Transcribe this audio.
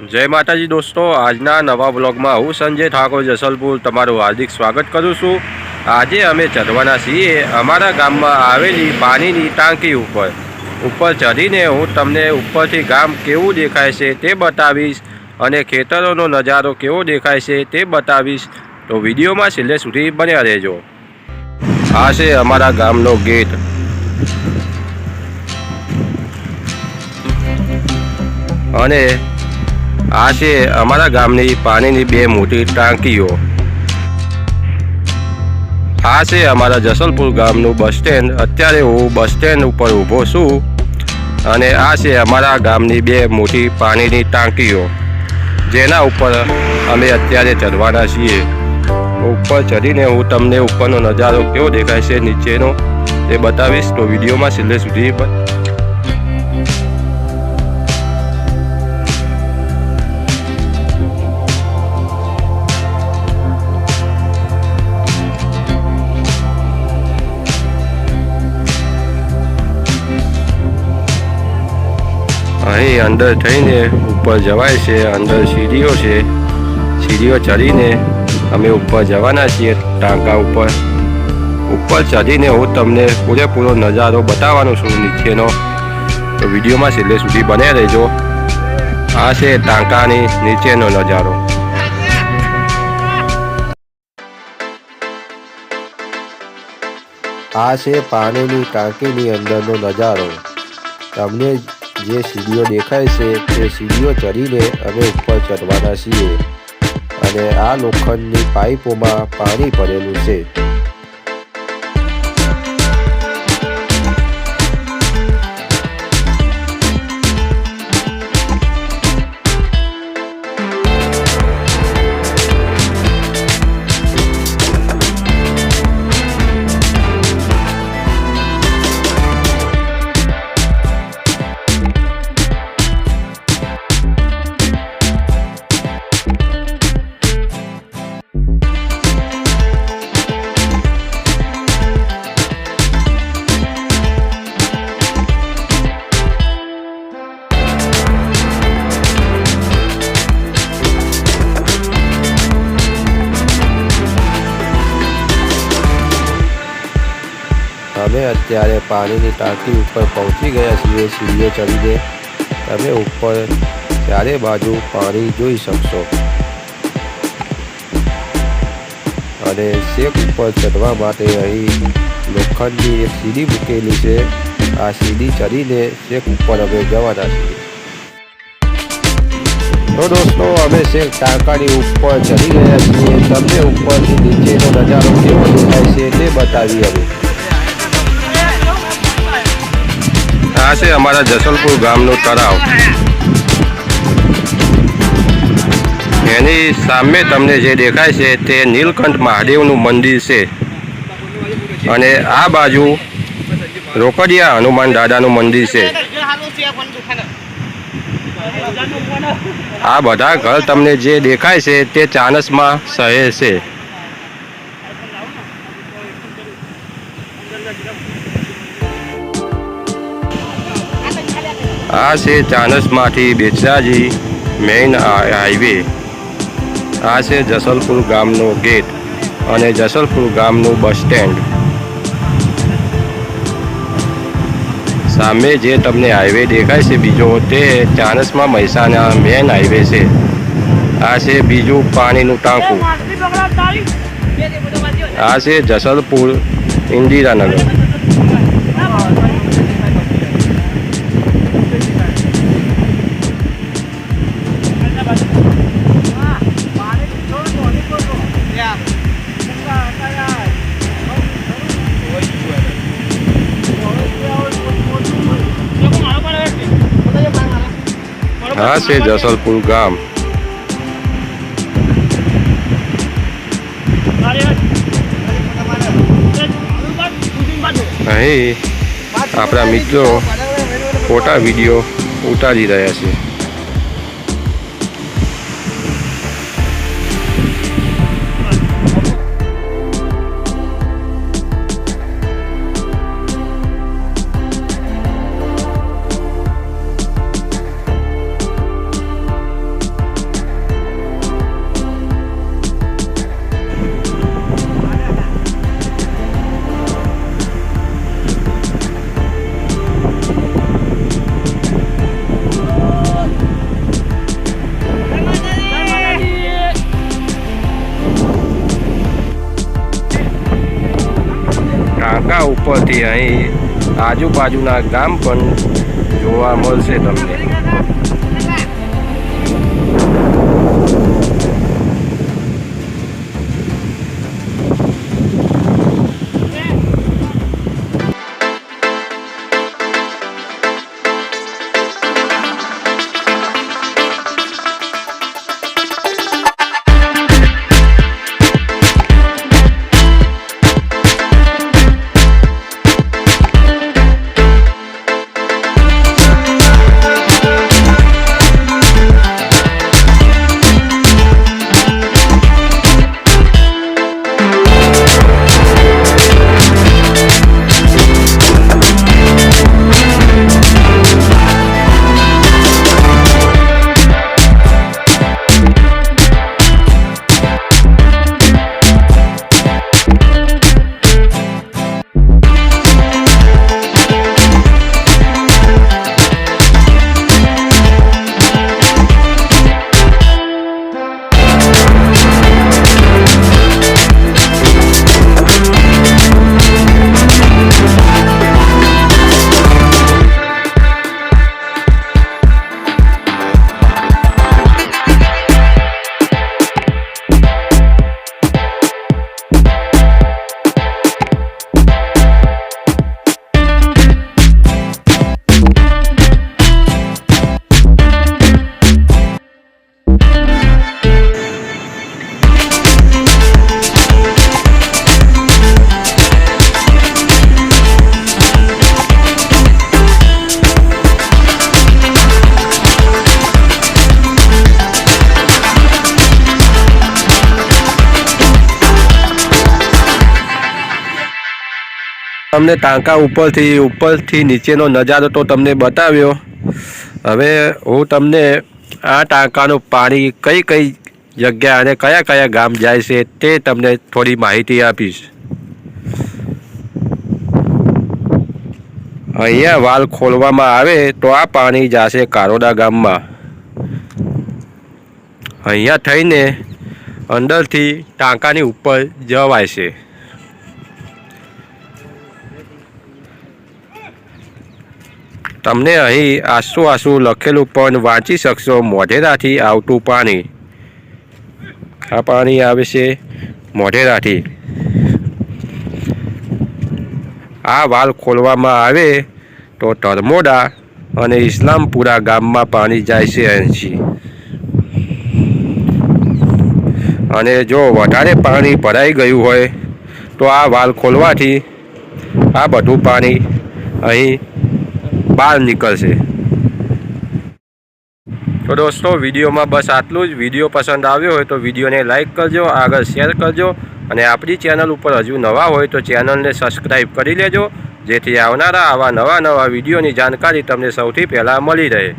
જય માતાજી દોસ્તો, આજના નવા બ્લોગમાં હું સંજય ઠાકોર જસલપુર તમારું હાર્દિક સ્વાગત કરું છું. આજે અમે ચઢવાના છીએ અમારા ગામમાં આવેલી પાણીની ટાંકી ઉપર. ઉપર ચઢીને હું તમને ઉપરથી ગામ કેવું દેખાય છે તે બતાવીશ અને ખેતરોનો નજારો કેવો દેખાય છે તે બતાવીશ. તો વિડીયોમાં છેલ્લે સુધી બન્યા રહેજો. આ છે અમારા ગામનો ગેટ. અને આ છે અમારા ગામની પાણીની બે મોટી ટાંકીઓ. આ છે અમારા જસલપુર ગામનું બસ સ્ટેન્ડ, અત્યારે હું બસ સ્ટેન્ડ ઉપર ઊભો છું. અને આ છે અમારા ગામની બે મોટી પાણીની ટાંકીઓ, જેના ઉપર અમે અત્યારે ચડવાના છીએ. ઉપર ચડીને હું તમને ઉપરનો નજારો કેવો દેખાય છે, નીચેનો તે બતાવીશ. તો વિડીયોમાં છેલ્લે સુધી અહીં અંદર થઈને ઉપર જવાય છે, અંદર સીડીઓ છે. સીડીઓ ચડીને અમે ઉપર જવાના છીએ, ટાંકા ઉપર. ઉપર ચડીને હું તમને પૂરેપૂરો નજારો બતાવવાનો છું નીચેનો. તો વિડીયોમાં છેલ્લે સુધી બને રહેજો. આ છે ટાંકાની નીચેનો નજારો. આ છે પાણીની ટાંકીની અંદરનો નજારો. તમને જે સીડીઓ દેખાય છે તે સીડીઓ ચડીને અમે ઉપર ચડવાના છીએ. અને આ લોખંડની પાઇપોમાં પાણી ભરેલું છે. અમે અત્યારે પાણીની ટાંકી ઉપર પહોંચી ગયા છીએ સીડીઓ ચડીને. તમે ઉપર ચારે બાજુ પાણી જોઈ શકશો. અને શેક ઉપર ચડવા માટે અહીં લોખંડની એક સીડી મૂકેલી છે. આ સીડી ચડીને શેક ઉપર અમે જવાના છીએ. તો દોસ્તો, અમે શેક ટાંકાની ઉપર ચડી ગયા છીએ. તમને ઉપરથી નીચેનો નજારો કેવો દેખાય છે તે બતાવી અમે. આ છે અમારા જસલપુર ગામનું તળાવ. એની સામે તમને જે દેખાય છે તે નીલકંઠ મહાદેવનું મંદિર છે. અને આ બાજુ રોકડિયા હનુમાન દાદાનું મંદિર છે. આ બધા ઘર તમને જે દેખાય છે તે ચાણસમાં શહેર છે. આ છે ચાણસમાંથી બેચરાજી મેઇન હાઈવે. આ છે જસલપુર ગામનો ગેટ અને જસલપુર ગામનું બસ સ્ટેન્ડ. સામે જે તમને હાઈવે દેખાય છે બીજો, તે ચાણસમાં મહેસાણા મેન હાઈવે છે. આ છે બીજું પાણીનું ટાંકું. આ છે જસલપુર ઇન્દિરાનગર. આ છે જસલપુર ગામ. અહીં આપણા મિત્રો ફોટા વીડિયો ઉતારી રહ્યા છે. ઉપરથી અહીં આજુબાજુના ગામ પણ જોવા મળશે તમને. તમને ટાંકા ઉપરથી ઉપરથી નીચેનો નજારો તો તમને બતાવ્યો. હવે હું તમને આ ટાંકાનું પાણી કઈ કઈ જગ્યા અને કયા કયા ગામ જાય છે તે તમને થોડી માહિતી આપીશ. અહીંયા વાલ ખોલવામાં આવે તો આ પાણી જશે કારોડા ગામમાં. અહીંયા થઈને અંદરથી ટાંકાની ઉપર જવાય છે. તમને અહીં આસુ આસુ લખેલું પણ વાંચી શકશો, મોઢેરાથી આવતું પાણી. આ પાણી આવે છે મોઢેરાથી. આ વાલ ખોલવામાં આવે તો તરમોડા અને ઇસ્લામપુરા ગામમાં પાણી જાય છે અહીંથી. અને જો વધારે પાણી ભરાઈ ગયું હોય તો આ વાલ ખોલવાથી આ બધું પાણી અહીં બહાર નીકળશે. તો દોસ્તો, વિડીયોમાં બસ આટલું જ. વીડિયો પસંદ આવ્યો હોય તો વિડીયોને લાઇક કરજો, આગળ શેર કરજો અને આપણી ચેનલ ઉપર હજુ નવા હોય તો ચેનલને સબસ્ક્રાઈબ કરી લેજો, જેથી આવનારા આવા નવા નવા વિડીયોની જાણકારી તમને સૌથી પહેલાં મળી રહે.